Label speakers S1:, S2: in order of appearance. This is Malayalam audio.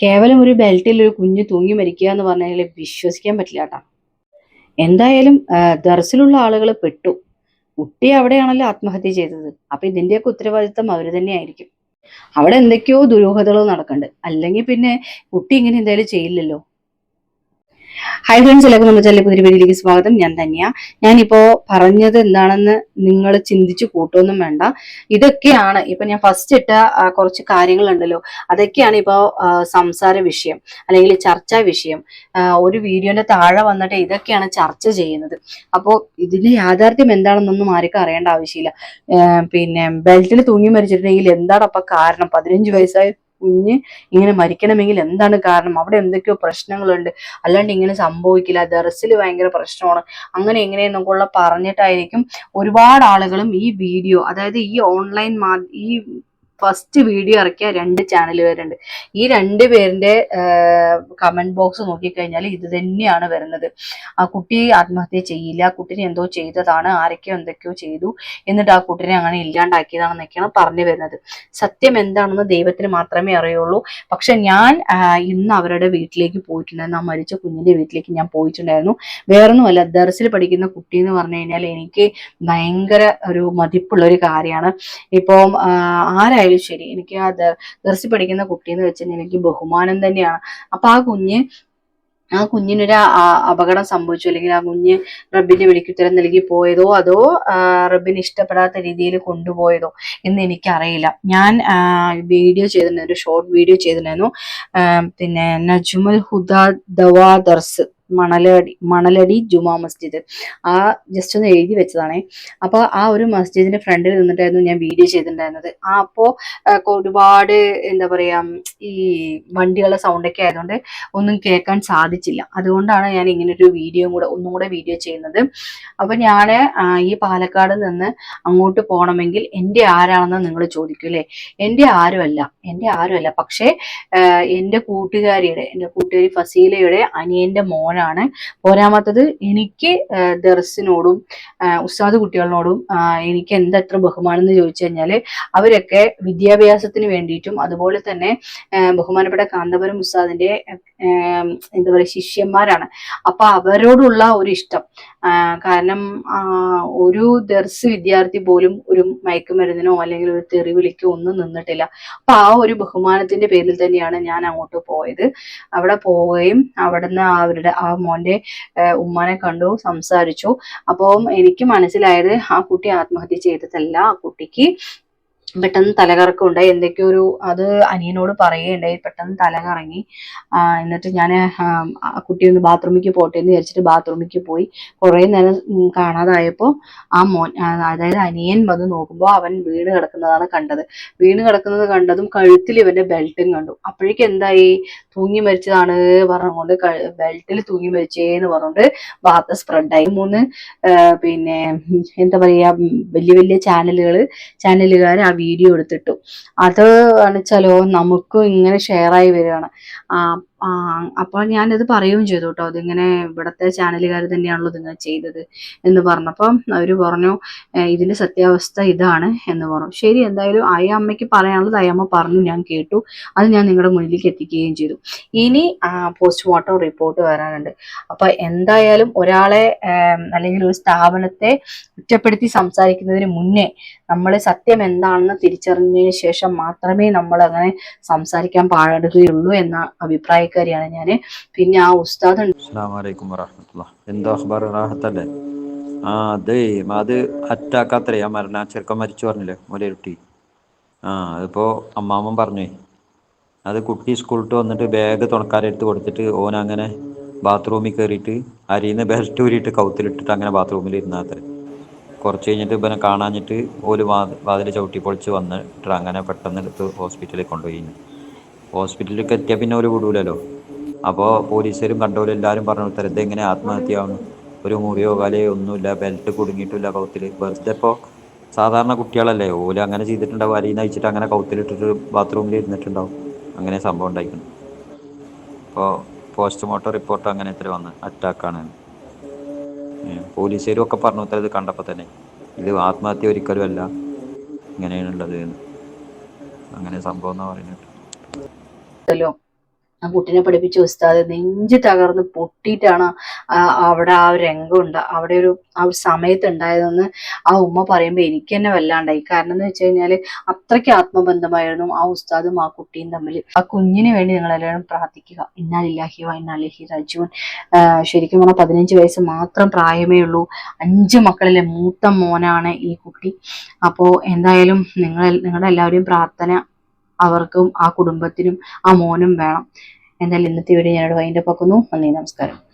S1: കേവലം ഒരു ബെൽറ്റിൽ ഒരു കുഞ്ഞ് തൂങ്ങി മരിക്കുക എന്ന് പറഞ്ഞാൽ വിശ്വസിക്കാൻ പറ്റില്ല കേട്ടോ. എന്തായാലും ദർസിലുള്ള ആളുകൾ പെട്ടു. കുട്ടി അവിടെയാണല്ലോ ആത്മഹത്യ ചെയ്തത്. അപ്പൊ ഇതിന്റെയൊക്കെ ഉത്തരവാദിത്തം അവർ തന്നെയായിരിക്കും. അവിടെ എന്തൊക്കെയോ ദുരൂഹതകൾ നടക്കണ്ട് അല്ലെങ്കിൽ പിന്നെ കുട്ടി ഇങ്ങനെ എന്തായാലും ചെയ്യില്ലല്ലോ. ഹായ് ഫ്രണ്ട്സ് എല്ലാവർക്കും നമ്മുടെ ചാനലിൽ പുതിയ വീഡിയോയിലേക്ക് സ്വാഗതം. ഞാൻ തന്നെയാ ഞാനിപ്പോ പറഞ്ഞത് എന്താണെന്ന് നിങ്ങൾ ചിന്തിച്ചു കൂട്ടൊന്നും വേണ്ട. ഇതൊക്കെയാണ് ഇപ്പൊ ഞാൻ ഫസ്റ്റ് ഇട്ട കുറച്ച് കാര്യങ്ങളുണ്ടല്ലോ. അതൊക്കെയാണ് ഇപ്പോ സംസാര വിഷയം അല്ലെങ്കിൽ ചർച്ചാ വിഷയം. ഒരു വീഡിയോന്റെ താഴെ വന്നിട്ട് ഇതൊക്കെയാണ് ചർച്ച ചെയ്യുന്നത്. അപ്പോൾ ഇതിന്റെ യാഥാർത്ഥ്യം എന്താണെന്നൊന്നും ആർക്കും അറിയേണ്ട ആവശ്യമില്ല. പിന്നെ ബെൽറ്റിൽ തൂങ്ങി മരിച്ചിട്ടുണ്ടെങ്കിൽ എന്താണ് അപ്പൊ കാരണം? പതിനഞ്ച് വയസ്സായ കുഞ്ഞ് ഇങ്ങനെ മരിക്കണമെങ്കിൽ എന്താണ് കാരണം? അവിടെ എന്തൊക്കെയോ പ്രശ്നങ്ങളുണ്ട്. അല്ലാണ്ട് ഇങ്ങനെ സംഭവിക്കില്ല. ദർസിൽ ഭയങ്കര പ്രശ്നമാണ്. അങ്ങനെ എങ്ങനെയെന്നൊക്കെ ഉള്ള പറഞ്ഞിട്ടായിരിക്കും ഒരുപാട് ആളുകളും ഈ വീഡിയോ അതായത് ഈ ഓൺലൈൻ ഈ ഫസ്റ്റ് വീഡിയോ ഇറക്കിയ രണ്ട് ചാനൽ പേരുണ്ട്. ഈ രണ്ട് പേരിന്റെ കമന്റ് ബോക്സ് നോക്കിക്കഴിഞ്ഞാൽ ഇത് തന്നെയാണ് വരുന്നത്. ആ കുട്ടി ആത്മഹത്യ ചെയ്യില്ല കുട്ടിനെ എന്തോ ചെയ്തതാണ് ആരൊക്കെയോ എന്തൊക്കെയോ ചെയ്തു എന്നിട്ട് ആ കുട്ടിനെ അങ്ങനെ ഇല്ലാണ്ടാക്കിയതാണെന്നൊക്കെയാണ് പറഞ്ഞു വരുന്നത്. സത്യം എന്താണെന്ന് ദൈവത്തിന് മാത്രമേ അറിയുള്ളൂ. പക്ഷെ ഞാൻ ഇന്ന് അവരുടെ വീട്ടിലേക്ക് പോയിട്ടുണ്ടായിരുന്നു. ആ മരിച്ച കുഞ്ഞിന്റെ വീട്ടിലേക്ക് ഞാൻ പോയിട്ടുണ്ടായിരുന്നു. വേറൊന്നുമല്ല ദർസിൽ പഠിക്കുന്ന കുട്ടി എന്ന് പറഞ്ഞു കഴിഞ്ഞാൽ എനിക്ക് ഭയങ്കര ഒരു മതിപ്പുള്ള ഒരു കാര്യമാണ്. ഇപ്പം ആ, ആരായാലും ശരി. എനിക്ക് ആ ദർസി പഠിക്കുന്ന കുട്ടി എന്ന് വെച്ചാൽ എനിക്ക് ബഹുമാനം തന്നെയാണ്. അപ്പൊ ആ കുഞ്ഞ് ആ കുഞ്ഞിനൊരു അപകടം സംഭവിച്ചു. അല്ലെങ്കിൽ ആ കുഞ്ഞ് റബ്ബിന്റെ വിളിക്കുത്തരം നൽകി പോയതോ അതോ റബ്ബിന് ഇഷ്ടപ്പെടാത്ത രീതിയിൽ കൊണ്ടുപോയതോ എന്ന് എനിക്കറിയില്ല. ഞാൻ വീഡിയോ ചെയ്തിട്ടുണ്ടായിരുന്നു ഷോർട്ട് വീഡിയോ ചെയ്തിട്ടുണ്ടായിരുന്നു പിന്നെ നജുമൽ ഹുദ ദവാ ദർസ് മണലടി മണലടി ജുമാ മസ്ജിദ്. ആ ജസ്റ്റ് ഒന്ന് എഴുതി വെച്ചതാണേ. അപ്പോൾ ആ ഒരു മസ്ജിദിന്റെ ഫ്രണ്ടിൽ നിന്നിട്ടായിരുന്നു ഞാൻ വീഡിയോ ചെയ്തിട്ടുണ്ടായിരുന്നത്. ആ അപ്പോൾ ഒരുപാട് എന്താ പറയുക ഈ വണ്ടികളുടെ സൗണ്ടൊക്കെ ആയതുകൊണ്ട് ഒന്നും കേൾക്കാൻ സാധിച്ചില്ല. അതുകൊണ്ടാണ് ഞാൻ ഇങ്ങനെ ഒരു വീഡിയോ കൂടെ ഒന്നും കൂടെ വീഡിയോ ചെയ്യുന്നത്. അപ്പോൾ ഞാൻ ഈ പാലക്കാട് നിന്ന് അങ്ങോട്ട് പോകണമെങ്കിൽ എന്റെ ആരാണെന്ന് നിങ്ങൾ ചോദിക്കും അല്ലേ? എന്റെ ആരുമല്ല. എന്റെ ആരുമല്ല. പക്ഷേ എന്റെ കൂട്ടുകാരിയുടെ എന്റെ കൂട്ടുകാരി ഫസീലയുടെ അനിയന്റെ അനിയന്റെ മോനാണ് പോരാമത്തത് എനിക്ക് ദർസിനോടും ഉസ്താദ് കുട്ടികളോടും എനിക്ക് എന്തത്ര ബഹുമാനം ചോദിച്ചു കഴിഞ്ഞാൽ അവരൊക്കെ വിദ്യാഭ്യാസത്തിന് വേണ്ടിയിട്ടും അതുപോലെ തന്നെ ബഹുമാനപ്പെട്ട കാന്തപുരം ഉസ്താദിന്റെ എന്താ പറയുക ശിഷ്യന്മാരാണ്. അപ്പൊ അവരോടുള്ള ഒരു ഇഷ്ടം. കാരണം ഒരു ദർസ് വിദ്യാർത്ഥി പോലും ഒരു മയക്കുമരുന്നിനോ അല്ലെങ്കിൽ ഒരു തെറി വിളിക്കോ ഒന്നും നിന്നിട്ടില്ല. അപ്പൊ ആ ഒരു ബഹുമാനത്തിന്റെ പേരിൽ തന്നെയാണ് ഞാൻ അങ്ങോട്ട് പോയത്. അവിടെ പോവുകയും അവിടുന്ന് അവരുടെ ആ മോന്റെ ഉമ്മനെ കണ്ടു സംസാരിച്ചു. അപ്പം എനിക്ക് മനസ്സിലായത് ആ കുട്ടി ആത്മഹത്യ ചെയ്തതല്ല. ആ കുട്ടിക്ക് പെട്ടെന്ന് തലകറക്കം ഉണ്ടായി എന്തൊക്കെയോ ഒരു അത് അനിയനോട് പറയുകയുണ്ടായി. പെട്ടെന്ന് തലകറങ്ങി. എന്നിട്ട് ഞാൻ കുട്ടി ഒന്ന് ബാത്റൂമിലേക്ക് പോട്ടെ എന്ന് വിചാരിച്ചിട്ട് ബാത്റൂമിലേക്ക് പോയി. കുറേ നേരം കാണാതായപ്പോ ആ മോൻ അതായത് അനിയൻ വന്ന് നോക്കുമ്പോൾ അവൻ വീണ് കിടക്കുന്നതാണ് കണ്ടത്. വീണ് കിടക്കുന്നത് കണ്ടതും കഴുത്തിൽ ഇവന്റെ ബെൽറ്റും കണ്ടു. അപ്പോഴേക്കും എന്തായി? തൂങ്ങി മരിച്ചതാണ് പറഞ്ഞുകൊണ്ട് ബെൽറ്റിൽ തൂങ്ങി മരിച്ചേന്ന് പറഞ്ഞുകൊണ്ട് വാർത്ത സ്പ്രെഡായി. മൂന്ന് പിന്നെ എന്താ പറയാ വലിയ വലിയ ചാനലുകൾ ചാനലുകാർ വീഡിയോ എടുത്തിട്ടു. അത് കാണിച്ചാലോ നമുക്കും ഇങ്ങനെ ഷെയറായി വരികയാണ്. ആ ആ, അപ്പോൾ ഞാനത് പറയുകയും ചെയ്തു കേട്ടോ അതിങ്ങനെ ഇവിടുത്തെ ചാനലുകാർ തന്നെയാണല്ലോ ഇതിങ്ങനെ ചെയ്തത് എന്ന് പറഞ്ഞപ്പം അവർ പറഞ്ഞു ഇതിന്റെ സത്യാവസ്ഥ ഇതാണ് എന്ന് പറഞ്ഞു. ശരി എന്തായാലും അയ അമ്മയ്ക്ക് പറയാനുള്ളത് അയ്യമ്മ പറഞ്ഞു ഞാൻ കേട്ടു. അത് ഞാൻ നിങ്ങളുടെ മുന്നിലേക്ക് എത്തിക്കുകയും ചെയ്തു. ഇനി പോസ്റ്റ്മോർട്ടം റിപ്പോർട്ട് വരാനുണ്ട്. അപ്പൊ എന്തായാലും ഒരാളെ അല്ലെങ്കിൽ ഒരു സ്ഥാപനത്തെ കുറ്റപ്പെടുത്തി സംസാരിക്കുന്നതിന് മുന്നേ നമ്മൾ സത്യം എന്താണെന്ന് തിരിച്ചറിഞ്ഞതിന് ശേഷം മാത്രമേ നമ്മൾ അങ്ങനെ സംസാരിക്കാൻ പാടുകയുള്ളൂ എന്ന അഭിപ്രായക്കാരിയാണ് ഞാൻ പിന്നെ ആ ഉസ്താദ്
S2: എന്തോ അതേ ആ മരിച്ചു ആ അതിപ്പോ അമ്മാമ്മൻ പറഞ്ഞേ അത് കുട്ടി സ്കൂളിട്ട് വന്നിട്ട് ബാഗ് തുണക്കാരെടുത്ത് കൊടുത്തിട്ട് ഓൻ അങ്ങനെ ബാത്റൂമിൽ കയറിയിട്ട് അരിന്ന് ബെൽറ്റ് ഊരിയിട്ട് കൗത്തിലിട്ടിട്ട് അങ്ങനെ ബാത്റൂമിൽ ഇരുന്നാത്രേ. കുറച്ച് കഴിഞ്ഞിട്ട് ഇവനെ കാണാഞ്ഞിട്ട് ഓൽ വാതിൽ ചവിട്ടി പൊളിച്ച് വന്നിട്ട് അങ്ങനെ പെട്ടെന്ന് എടുത്ത് ഹോസ്പിറ്റലിൽ കൊണ്ടുപോയി. ഹോസ്പിറ്റലിലേക്ക് എത്തിയാൽ പിന്നെ ഒരു വിടൂലല്ലോ. അപ്പോൾ പോലീസുകാരും കണ്ടോലും എല്ലാവരും പറഞ്ഞു തരത്തെ എങ്ങനെ ആത്മഹത്യയാവുന്നു? ഒരു മുറിയോ കാലയോ ഒന്നുമില്ല ബെൽറ്റ് കുടുങ്ങിയിട്ടില്ല കൗത്തിൽ വെറുതെ ഇപ്പോൾ സാധാരണ കുട്ടികളല്ലേ ഓല അങ്ങനെ ചെയ്തിട്ടുണ്ടാവും അരിയിൽ നിന്ന് അയച്ചിട്ട് അങ്ങനെ കൗത്തിലിട്ടിട്ട് ബാത്റൂമിൽ ഇരുന്നിട്ടുണ്ടാവും. അങ്ങനെ സംഭവം ഉണ്ടായിരിക്കണം അപ്പോൾ പോസ്റ്റ്മോർട്ടം റിപ്പോർട്ട് അങ്ങനെ ഇത്ര വന്ന് അറ്റാക്കാണ് പോലീസുകാരും ഒക്കെ പറഞ്ഞു ഇത്ര ഇത് കണ്ടപ്പോൾ തന്നെ. ഇത് ആത്മഹത്യ ഒരിക്കലും അല്ല ഇങ്ങനെയാണുള്ളത് അങ്ങനെ സംഭവം എന്നാണ് പറയുന്നത്
S1: ഉണ്ടല്ലോ. ആ കുട്ടീനെ പഠിപ്പിച്ച ഉസ്താദ് നെഞ്ച് തകർന്ന് പൊട്ടിയിട്ടാണ് അവിടെ ആ ഒരു രംഗം ഉണ്ട് അവിടെ ഒരു ആ ഒരു സമയത്ത് ഉണ്ടായതെന്ന് ആ ഉമ്മ പറയുമ്പോൾ എനിക്ക് തന്നെ വല്ലാണ്ടായി. കാരണം എന്ന് വെച്ച് കഴിഞ്ഞാൽ അത്രയ്ക്ക് ആത്മബന്ധമായിരുന്നു ആ ഉസ്താദും ആ കുട്ടിയും തമ്മിൽ. ആ കുഞ്ഞിന് വേണ്ടി നിങ്ങൾ എല്ലാവരും പ്രാർത്ഥിക്കുക ഇന്നാലില്ലാഹി വ ഇന്നാലിഹി റജൂൻ ശരിക്കും പറഞ്ഞാൽ പതിനഞ്ച് വയസ്സ് മാത്രം പ്രായമേ ഉള്ളൂ. അഞ്ച് മക്കളിലെ മൂത്ത മോനാണ് ഈ കുട്ടി. അപ്പോൾ എന്തായാലും നിങ്ങൾ നിങ്ങളുടെ എല്ലാവരുടെയും പ്രാർത്ഥന അവർക്കും ആ കുടുംബത്തിനും ആ മോനും വേണം. എന്തായാലും ഇന്നത്തെ വീഡിയോ ഞാനിവിടെ വൈൻഡപ്പ് ആക്കുന്നു. നന്ദി നമസ്കാരം.